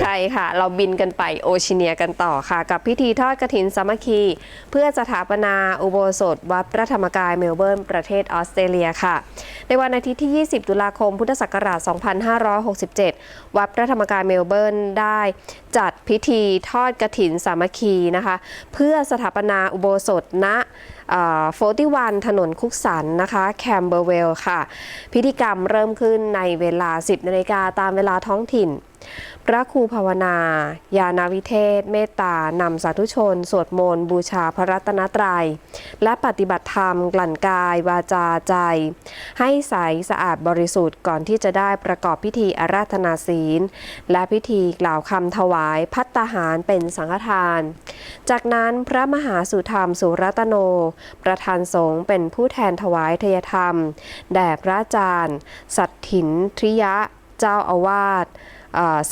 ใช่ค่ะ เราบินกันไปโอชิเนียกันต่อค่ะ กับพิธีทอดกระถินสามัคคี เพื่อสถาปนาอุโบสถวัดพระธรรมกายเมลเบิร์นประเทศออสเตรเลียค่ะ ในวันอาทิตย์ที่ 20 ตุลาคม พุทธศักราช 2567 วัดพระธรรมกายเมลเบิร์นได้จัดพิธีทอดกระถินสามัคคีนะคะ เพื่อสถาปนาอุโบสถณโฟติวันถนนคุกสันนะคะแคมเบอร์เวลค่ะ พิธีกรรมเริ่มขึ้นในเวลา 10นาฬิกาตามเวลาท้องถิ่น พระครูภาวนายานาวิเทศ เมตตานำสาธุชน สวดมนต์บูชาพระรัตนตรัย และปฏิบัติธรรม กลั่นกาย วาจาใจ ให้ใสสะอาดบริสุทธิ์ก่อนที่จะได้ประกอบพิธีอาราธนาศีล และพิธีกล่าวคำถวายพัตตาหารเป็นสังฆทาน จากนั้นพระมหาสุธรรมสุรัตโน ประธานสงฆ์เป็นผู้แทนถวายทยธรรม แด่พระอาจารย์ สัตถินทริยะ เจ้าอาวาส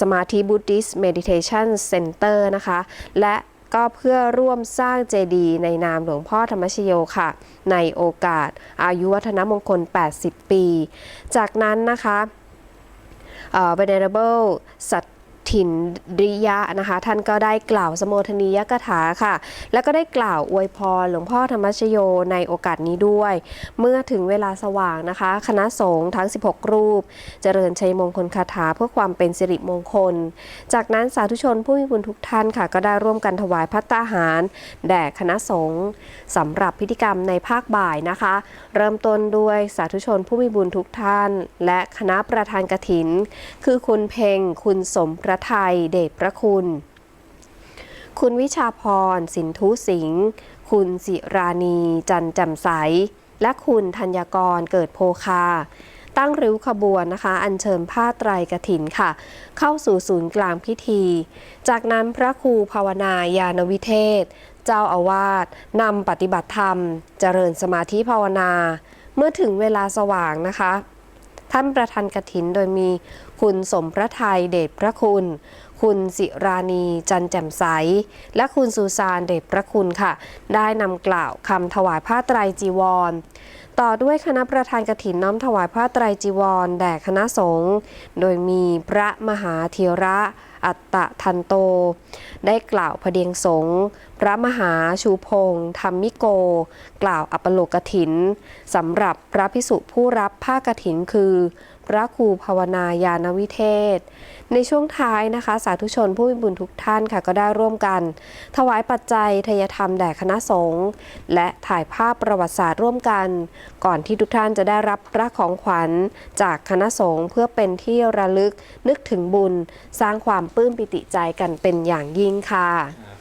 สมาธิบุ d ิส t เมดิเทชันเซ็นเตอร์นะคะ และก็เพื่อร่วมสร้างเจดีย์ในนามหลวงพ่อธรรมชโยค่ะ ในโอกาสอายุวัฒนมงคล 80 ปี จากนั้นนะคะ Venerable สัต ถินริยะนะคะ ท่านก็ได้กล่าวสมโภชนียกถาค่ะ แล้วก็ได้กล่าวอวยพรหลวงพ่อธรรมชโยในโอกาสนี้ด้วย เมื่อถึงเวลาสว่างนะคะ คณะสงฆ์ทั้ง 16 รูป เจริญชัยมงคลคาถาเพื่อความเป็นสิริมงคล จากนั้นสาธุชนผู้มีบุญทุกท่านค่ะ ก็ได้ร่วมกันถวายพัตตาหาร แด่คณะสงฆ์สำหรับพิธีกรรมในภาคบ่ายนะคะ เริ่มต้นด้วยสาธุชนผู้มีบุญทุกท่าน และคณะประธานกฐิน คือคุณเพงคุณสมพระไทยเดชพระคุณ คุณวิชาพร สินทุสิงห์คุณสิราณี จันจ่มใส และคุณธัญกรเกิดโพคาตั้งริ้วขบวนนะคะ อัญเชิญผ้าไตรกฐินค่ะ เข้าสู่ศูนย์กลางพิธี จากนั้นพระครูภาวนายานวิเทศ เจ้าอาวาสนำปฏิบัติธรรม เจริญสมาธิภาวนา เมื่อถึงเวลาสว่างนะคะ ท่านประธานกฐินโดยมีคุณสมพระไทยเดชพระคุณ คุณสิราณีจันแจ่มใส และคุณสุซานเดชพระคุณค่ะ ได้นำกล่าวคำถวายผ้าไตรจีวร ต่อด้วยคณะประธานกฐินน้อมถวายผ้าไตรจีวร แด่คณะสงฆ์โดยมีพระมหาเทระอัตตะทันโต ได้กล่าวพระเดียงสงฆ์ พระมหาชูพงษ์ธรรมิโก กล่าวอัปโลกถินสำหรับพระพิสุผู้รับผ้ากถินคือ พระครูภาวนายานวิเทศ ในช่วงท้ายนะคะ สาธุชนผู้มีบุญทุกท่านค่ะก็ได้ร่วมกัน ถวายปัจจัยทยธรรมแด่คณะสงฆ์และถ่ายภาพประวัติศาสตร์ร่วมกัน ก่อนที่ทุกท่านจะได้รับพระของขวัญจากคณะสงฆ์เพื่อเป็นที่ระลึกนึกถึงบุญ สร้างความปลื้มปิติใจกันเป็นอย่างยิ่งค่ะ